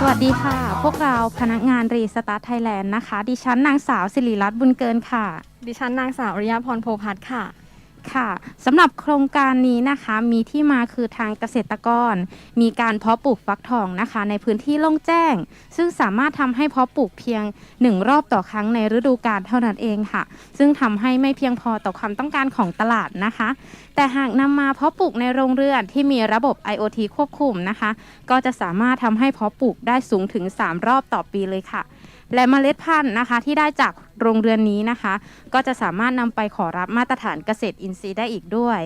สวัสดีค่ะ พวกเราพนักงานรีสตาร์ทไทยแลนด์นะคะ ดิฉันนางสาวสิริรัตน์บุญเกินค่ะ ดิฉันนางสาวอริยาพรโพพัฒน์ค่ะ ค่ะสำหรับโครงการนี้นะคะมีที่มาคือทางเกษตรกร มีการเพาะปลูกฟักทองนะคะ ในพื้นที่โล่งแจ้ง ซึ่งสามารถทำให้เพาะปลูกเพียงหนึ่งรอบต่อครั้งในฤดูกาลเท่านั้นเองค่ะ ซึ่งทำให้ไม่เพียงพอต่อความต้องการของตลาดนะคะ แต่หากนำมาเพาะปลูกในโรงเรือนที่มีระบบ IoT ควบคุมนะคะ ก็จะสามารถทำให้เพาะปลูกได้สูงถึง 3 รอบต่อปีเลยค่ะ และเมล็ดพันธุ์นะคะ ที่ได้จากโรงเรือนนี้นะคะ ก็จะสามารถนำไปขอรับมาตรฐานเกษตรอินทรีย์ได้อีกด้วย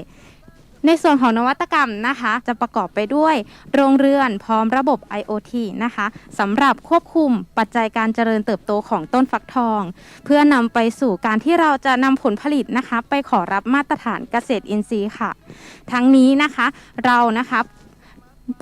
ในส่วนของนวัตกรรมนะคะ จะประกอบไปด้วย โรงเรือนพร้อมระบบ IoT นะคะสำหรับควบคุมปัจจัยการเจริญเติบโตของต้นฟักทอง เพื่อนำไปสู่การที่เราจะนำผลผลิตนะคะ ไปขอรับมาตรฐานเกษตรอินทรีย์ค่ะ ทั้งนี้นะคะเรานะคะ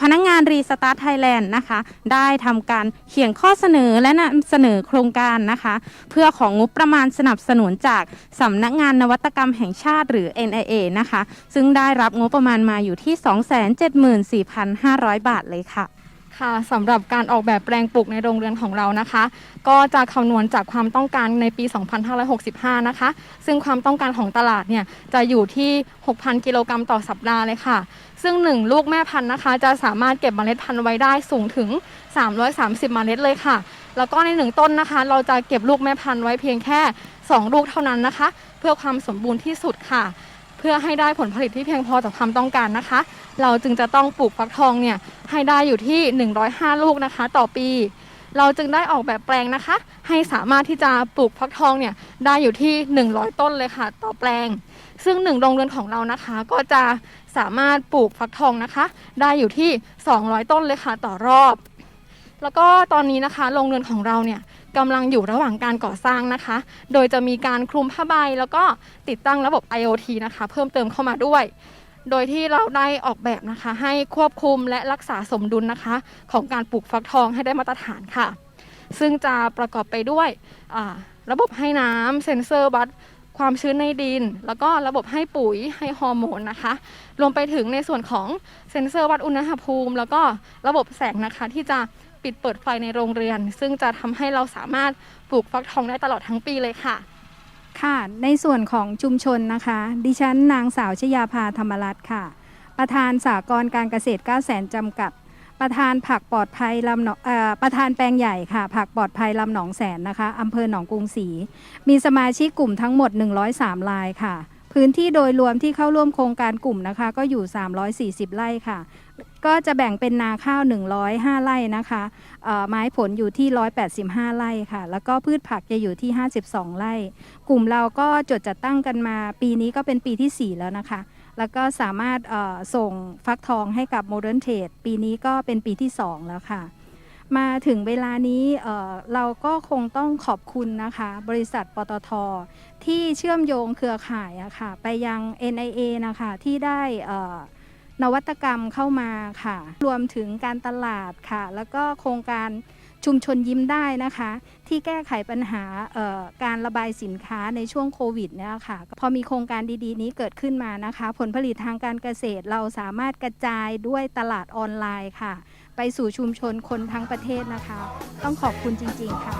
พนักงงานรีสตาร์ทไทยแลนด์นะคะ ได้ทำการเขียนข้อเสนอและนำเสนอโครงการนะคะ เพื่อของงบประมาณสนับสนุนจากสำนักงานนวัตกรรมแห่งชาติหรือ NIA นะคะ ซึ่งได้รับงบประมาณมาอยู่ที่ 274,500 บาทเลยค่ะ ค่ะสำหรับการออกแบบแปลงปลูกในโรงเรือนของเรานะคะ ก็จะคำนวณจากความต้องการในปี 2565 นะคะ ซึ่งความต้องการของตลาดเนี่ยจะอยู่ที่ 6,000 กิโลกรัมต่อสัปดาห์เลยค่ะ ซึ่ง 1 ลูกแม่พันธุ์นะคะ จะสามารถเก็บเมล็ดพันธุ์ไว้ได้สูงถึง 330 เมล็ดเลยค่ะ แล้วก็ใน 1 ต้นนะคะ เราจะเก็บลูกแม่พันธุ์ไว้เพียงแค่ 2 ลูกเท่านั้นนะคะ เพื่อความสมบูรณ์ที่สุดค่ะ เพื่อให้ได้ผลผลิตที่เพียงพอต่อความต้องการนะคะ เราจึงจะต้องปลูกฟักทองเนี่ยให้ได้อยู่ที่ 105 ลูกนะคะ ต่อปี เราจึงได้ออกแบบแปลงนะคะ ให้สามารถที่จะปลูกฟักทองเนี่ยได้อยู่ที่ 100 ต้นเลยค่ะ ต่อแปลง ซึ่งหนึ่งโรงเรือนของเรานะคะ ก็จะสามารถปลูกฟักทองนะคะ ได้อยู่ที่ 200 ต้นเลยค่ะ ต่อรอบ แล้วก็ตอนนี้นะคะโรงเรือนของเราเนี่ย กำลังอยู่ระหว่างการก่อสร้างนะคะ โดยจะมีการคลุมผ้าใบแล้วก็ติดตั้งระบบ IoT นะคะ เพิ่มเติมเข้ามาด้วย โดยที่เราได้ออกแบบนะคะ ให้ควบคุมและรักษาสมดุลนะคะ ของการปลูกฟักทองให้ได้มาตรฐานค่ะ ซึ่งจะประกอบไปด้วยระบบให้น้ำเซ็นเซอร์วัดความชื้นในดิน แล้วก็ระบบให้ปุ๋ยให้ฮอร์โมนนะคะ รวมไปถึงในส่วนของเซ็นเซอร์วัดอุณหภูมิ แล้วก็ระบบแสงนะคะที่จะ ปิดเปิดไฟในโรงเรือน ซึ่งจะทำให้เราสามารถปลูกฟักทองได้ตลอดทั้งปีเลยค่ะ ค่ะ ในส่วนของชุมชนนะคะ ดิฉันนางสาวชยาภาธรรมรัตน์ค่ะ ประธานสากลการเกษตร 9 0 0แสนจำกัด ประธานผักปลอดภัยลำหนองประธานแปลงใหญ่ค่ะ ผักปลอดภัยลำหนองแสนนะคะอำเภอหนองกรุงศรีมีสมาชิกกลุ่มทั้งหมด 103รายค่ะพื้นที่โดยรวมที่เข้าร่วมโครงการกลุ่มนะคะ ก็อยู่ 340 ไร่ค่ะ ก็จะแบ่งเป็นนาข้าว 105 ไร่นะคะไม้ผลอยู่ที่ 185 ไร่ค่ะ แล้วก็พืชผักจะอยู่ที่ 52 ไร่ กลุ่มเราก็จดจัดตั้งกันมา ปีนี้ก็เป็นปีที่ 4 แล้วนะคะ แล้วก็สามารถส่งฟักทองให้กับโมเดิร์นเทรดปีนี้ก็เป็นปีที่ 2 แล้วค่ะ มาถึงเวลานี้เราก็คงต้องขอบคุณนะคะ บริษัทปตท ที่เชื่อมโยงเครือข่ายอะค่ะ ไปยัง NIA นะคะที่ได้ นวัตกรรมเข้ามาค่ะ รวมถึงการตลาดค่ะ แล้วก็โครงการชุมชนยิ้มได้นะคะ ที่แก้ไขปัญหาการระบายสินค้าในช่วงโควิดเนี่ยค่ะพอมีโครงการดีๆ นี้เกิดขึ้นมานะคะ ผลผลิตทางการเกษตรเราสามารถกระจายด้วยตลาดออนไลน์ค่ะ ไปสู่ชุมชนคนทั้งประเทศนะคะ ต้องขอบคุณจริง ๆ ค่ะ